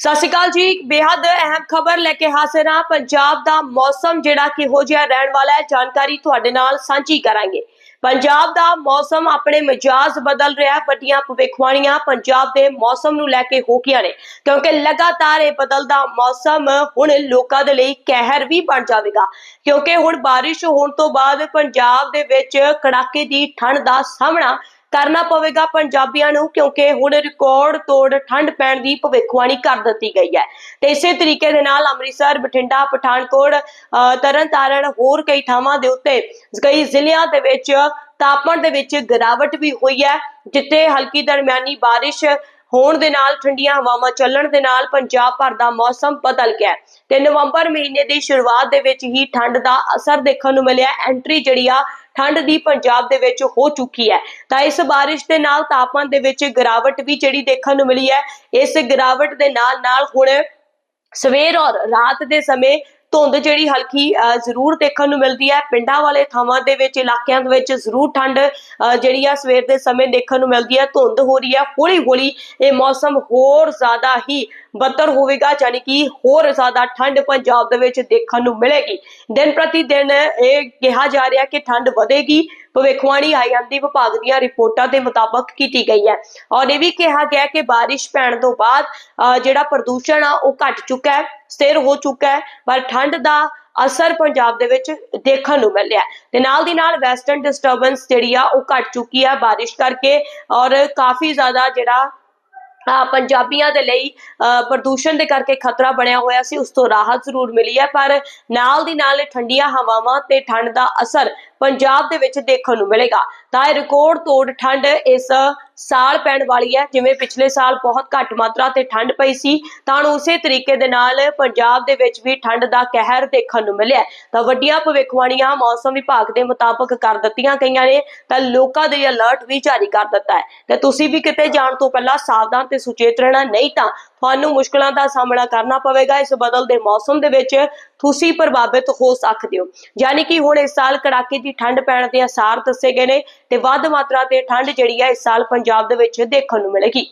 ਸਤਿ ਸ਼੍ਰੀ ਅਕਾਲ ਜੀ। ਇੱਕ ਬੇहद ਅਹਿਮ ਖਬਰ ਲੈ ਕੇ ਹਾਜ਼ਰ ਹਾਂ। ਪੰਜਾਬ ਦਾ ਮੌਸਮ ਜਿਹੜਾ ਕਿਹੋ ਜਿਹਾ ਰਹਿਣ ਵਾਲਾ ਹੈ। ਜਾਣਕਾਰੀ ਤੁਹਾਡੇ ਨਾਲ ਸਾਂਝੀ ਕਰਾਂਗੇ। ਪੰਜਾਬ ਦਾ ਮੌਸਮ ਆਪਣੇ ਮਿਜਾਜ਼ ਬਦਲ ਰਿਹਾ ਹੈ। ਵੱਡੀਆਂ ਭਵਿੱਖਬਾਣੀਆਂ ਪੰਜਾਬ ਦੇ ਮੌਸਮ ਨੂੰ ਲੈ ਕੇ ਹੋ ਗਈਆਂ ਨੇ। ਕਿਉਂਕਿ ਲਗਾਤਾਰ ਇਹ ਬਦਲਦਾ ਮੌਸਮ ਹੁਣ ਲੋਕਾਂ ਦੇ ਲਈ ਕਹਿਰ ਵੀ ਬਣ ਜਾਵੇਗਾ। ਕਿਉਂਕਿ ਹੁਣ ਬਾਰਿਸ਼ ਹੋਣ ਤੋਂ ਬਾਅਦ ਪੰਜਾਬ ਦੇ ਵਿੱਚ ਕੜਾਕੇ ਦੀ ਠੰਡ ਦਾ ਸਾਹਮਣਾ ਕਰਨਾ ਪਵੇਗਾ ਪੰਜਾਬੀਆਂ ਨੂੰ ਕਿਉਂਕਿ ਹੁਣ ਰਿਕਾਰਡ ਤੋੜ ਠੰਡ ਪੈਣ ਦੀ ਭਵਿੱਖਬਾਣੀ ਕਰ ਦਿੱਤੀ ਗਈ ਹੈ। ਤੇ ਇਸੇ ਤਰੀਕੇ ਦੇ ਨਾਲ ਅੰਮ੍ਰਿਤਸਰ ਬਠਿੰਡਾ ਪਠਾਨਕੋਟ ਅ, ਤਰਨਤਾਰਨ ਹੋਰ ਕਈ ਥਾਵਾਂ ਦੇ ਉੱਤੇ ਕਈ ਜ਼ਿਲ੍ਹਿਆਂ ਦੇ ਵਿੱਚ ਤਾਪਮਾਨ ਦੇ ਵਿੱਚ ਗਿਰਾਵਟ ਵੀ ਹੋਈ ਹੈ ਜਿੱਥੇ ਹਲਕੀ ਦਰਮਿਆਨੀ ਬਾਰਿਸ਼ ਹੋਣ ਦੇ ਨਾਲ, ਠੰਡੀਆਂ ਹਵਾਵਾਂ ਚੱਲਣ ਦੇ ਨਾਲ ਪੰਜਾਬ ਭਰ ਦਾ ਮੌਸਮ ਬਦਲ ਗਿਆ ਤੇ ਨਵੰਬਰ ਮਹੀਨੇ ਦੀ ਸ਼ੁਰੂਆਤ ਦੇ ਵਿੱਚ ਹੀ ਠੰਡ ਦਾ ਅਸਰ ਦੇਖਣ ਨੂੰ ਮਿਲਿਆ ਐਂਟਰੀ ਜਿਹੜੀ ਆ, ਠੰਡ ਦੀ ਪੰਜਾਬ ਦੇ ਵਿੱਚ ਹੋ ਚੁੱਕੀ ਹੈ। ਤਾਂ ਇਸ ਬਾਰਿਸ਼ ਦੇ ਨਾਲ ਤਾਪਮਾਨ ਦੇ ਵਿੱਚ ਗਿਰਾਵਟ ਵੀ ਜਿਹੜੀ ਦੇਖਣ ਨੂੰ ਮਿਲੀ ਹੈ। ਇਸ ਗਿਰਾਵਟ ਦੇ ਨਾਲ ਨਾਲ ਹੁਣ ਸਵੇਰ ਔਰ ਰਾਤ ਦੇ ਸਮੇਂ ਧੁੰਦ ਜਿਹੜੀ ਹਲਕੀ ਅ, ਜ਼ਰੂਰ ਦੇਖਣ ਨੂੰ ਮਿਲਦੀ ਹੈ। ਪਿੰਡਾਂ ਵਾਲੇ ਥਾਵਾਂ ਦੇ ਵਿੱਚ ਇਲਾਕਿਆਂ ਦੇ ਵਿੱਚ ਜ਼ਰੂਰ ਠੰਡ ਅ, ਜਿਹੜੀ ਆ ਸਵੇਰ ਦੇ ਸਮੇਂ ਦੇਖਣ ਨੂੰ ਮਿਲਦੀ ਹੈ। ਧੁੰਦ ਹੋ ਰਹੀ ਹੈ। ਹੌਲੀ ਹੌਲੀ ਇਹ ਮੌਸਮ ਹੋਰ ਜ਼ਿਆਦਾ ਹੀ ਬੱਤਰ ਹੋਵੇਗਾ ਯਾਨੀ ਕਿ ਹੋਰ ਜ਼ਿਆਦਾ ਠੰਡ ਪੰਜਾਬ ਦੇ ਵਿੱਚ ਦੇਖਣ ਨੂੰ ਮਿਲੇਗੀ। ਦਿਨ ਪ੍ਰਤੀ ਦਿਨ ਇਹ ਕਿਹਾ ਜਾ ਰਿਹਾ ਕਿ ਠੰਡ ਵਧੇਗੀ। ਭਵਿੱਖਬਾਣੀ ਆਈਐਮਡੀ ਵਿਭਾਗ ਦੀਆਂ ਰਿਪੋਰਟਾਂ ਦੇ ਮੁਤਾਬਕ ਕੀਤੀ ਗਈ ਹੈ। ਔਰ ਇਹ ਵੀ ਕਿਹਾ ਗਿਆ ਕਿ ਬਾਰਿਸ਼ ਪੈਣ ਤੋਂ ਬਾਅਦ ਜਿਹੜਾ ਪ੍ਰਦੂਸ਼ਣ ਆ ਉਹ ਘਟ ਚੁੱਕਾ ਹੈ ਸਥਿਰ ਹੋ ਚੁੱਕਾ ਹੈ ਪਰ ਠੰਡ ਦਾ ਅਸਰ ਪੰਜਾਬ ਦੇ ਵਿੱਚ ਦੇਖਣ ਨੂੰ ਮਿਲਿਆ ਤੇ ਨਾਲ ਦੀ ਨਾਲ ਵੈਸਟਰਨ ਡਿਸਟਰਬੈਂਸ ਜਿਹੜੀ ਆ ਉਹ ਘਟ ਚੁੱਕੀ ਆ ਬਾਰਿਸ਼ ਕਰਕੇ ਔਰ ਕਾਫੀ ਜ਼ਿਆਦਾ ਜਿਹੜਾ ਅ, ਪੰਜਾਬੀਆਂ ਦੇ ਲਈ ਅ, ਪ੍ਰਦੂਸ਼ਣ ਦੇ ਕਰਕੇ ਖਤਰਾ ਬਣਿਆ ਹੋਇਆ ਸੀ ਉਸ ਤੋਂ ਰਾਹਤ ਜ਼ਰੂਰ ਮਿਲੀ ਹੈ। ਪਰ ਨਾਲ ਦੀ ਨਾਲ ਠੰਡੀਆਂ ਹਵਾਵਾਂ ਤੇ ਠੰਡ ਦਾ ਅਸਰ ਪੰਜਾਬ ਦੇ ਵਿੱਚ ਦੇਖਣ ਨੂੰ ਮਿਲੇਗਾ। ਤਾਂ ਇਹ ਰਿਕਾਰਡ ਤੋੜ ਠੰਡ ਇਸ ਸਾਲ ਪੈਣ ਵਾਲੀ ਹੈ। ਜਿਵੇਂ ਪਿਛਲੇ ਸਾਲ ਬਹੁਤ ਘੱਟ ਮਾਤਰਾ ਤੇ ਠੰਡ ਪਈ ਸੀ, ਤਾਂ ਉਸੇ ਤਰੀਕੇ ਦੇ ਨਾਲ ਪੰਜਾਬ ਦੇ ਵਿੱਚ ਵੀ ਠੰਡ ਦਾ ਕਹਿਰ ਦੇਖਣ ਨੂੰ ਮਿਲਿਆ ਤਾਂ ਵੱਡੀਆਂ ਭਵਿੱਖਬਾਣੀਆਂ ਮੌਸਮ ਵਿਭਾਗ ਦੇ ਮੁਤਾਬਕ ਕਰ ਦਿੱਤੀਆਂ ਗਈਆਂ ਨੇ, ਤਾਂ ਲੋਕਾਂ ਦੇ ਅਲਰਟ ਵੀ ਜਾਰੀ ਕਰ ਦਿੱਤਾ ਹੈ। ਤੇ ਤੁਸੀਂ ਵੀ ਕਿਤੇ ਜਾਣ ਤੋਂ ਪਹਿਲਾਂ ਸਾਵਧਾਨ ਤੇ ਸੁਚੇਤ ਰਹਿਣਾ ਨਹੀਂ ਤਾਂ ਤੁਹਾਨੂੰ ਮੁਸ਼ਕਲਾਂ ਦਾ ਸਾਹਮਣਾ ਕਰਨਾ ਪਵੇਗਾ। ਇਸ ਬਦਲਦੇ ਮੌਸਮ ਦੇ ਵਿੱਚ ਤੁਸੀਂ ਪ੍ਰਭਾਵਿਤ ਹੋ ਸਕਦੇ ਹੋ। ਯਾਨੀ ਕਿ ਹੁਣ ਇਸ ਸਾਲ ਕੜਾਕੇ ਦੀ ਠੰਡ ਪੈਣ ਦੇ ਅਸਾਰ ਦੱਸੇ ਗਏ ਨੇ ਤੇ ਵੱਧ ਮਾਤਰਾ ਤੇ ਠੰਡ ਜਿਹੜੀ ਹੈ ਇਸ ਸਾਲ ਪੰਜਾਬ ਦੇ ਵਿੱਚ ਦੇਖਣ ਨੂੰ ਮਿਲੇਗੀ।